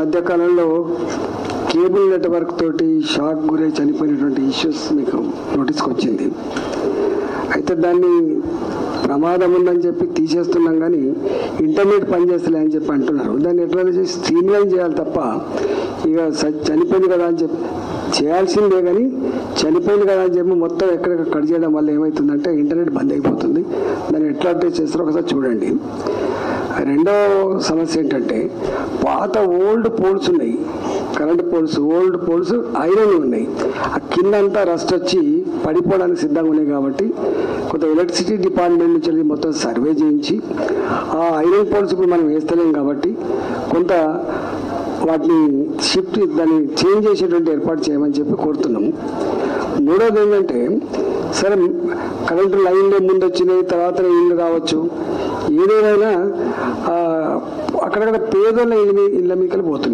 మధ్యకాలంలో cable network తోటి shock గురై చనిపోయినటువంటి ఇష్యూస్ మీకు నోటీస్కి వచ్చింది. అయితే దాన్ని ప్రమాదం ఉందని చెప్పి తీసేస్తున్నాం కానీ ఇంటర్నెట్ పనిచేస్తలే అని చెప్పి అంటున్నారు. దాన్ని ఎట్లా చేసి స్ట్రీమ్లైన్ చేయాలి తప్ప ఇక స- చనిపోయింది కదా అని చెప్పి చేయాల్సిందే కానీ చనిపోయింది కదా అని చెప్పి మొత్తం ఎక్కడెక్కడ కట్ చేయడం వల్ల ఏమవుతుందంటే ఇంటర్నెట్ బంద్ అయిపోతుంది. దాన్ని ఎట్లా అప్డేట్ చేస్తారో ఒకసారి చూడండి. రెండో సమస్య ఏంటంటే పాత ఓల్డ్ పోల్స్ ఉన్నాయి. Current poles old poles iron ఉన్నాయి. ఆ కింద అంతా రస్ట్ వచ్చి పడిపోవడానికి సిద్ధంగా ఉన్నాయి కాబట్టి కొంత ఎలక్ట్రిసిటీ డిపార్ట్మెంట్ నుంచి వెళ్ళి మొత్తం సర్వే చేయించి ఆ ఐరన్ పోల్స్ ఇప్పుడు మనం వేస్తలేం కాబట్టి కొంత వాటిని షిఫ్ట్ దాన్ని చేంజ్ చేసేటువంటి ఏర్పాటు చేయమని చెప్పి కోరుతున్నాము. మూడోది ఏంటంటే సరే కరెంటు లైన్లో ముందు వచ్చినాయి తర్వాత ఇల్లు రావచ్చు. ఏదేమైనా అక్కడక్కడ పేదోళ్ళ ఇళ్ళ మీ- ఇళ్ళ మీకలు పోతున్నాయి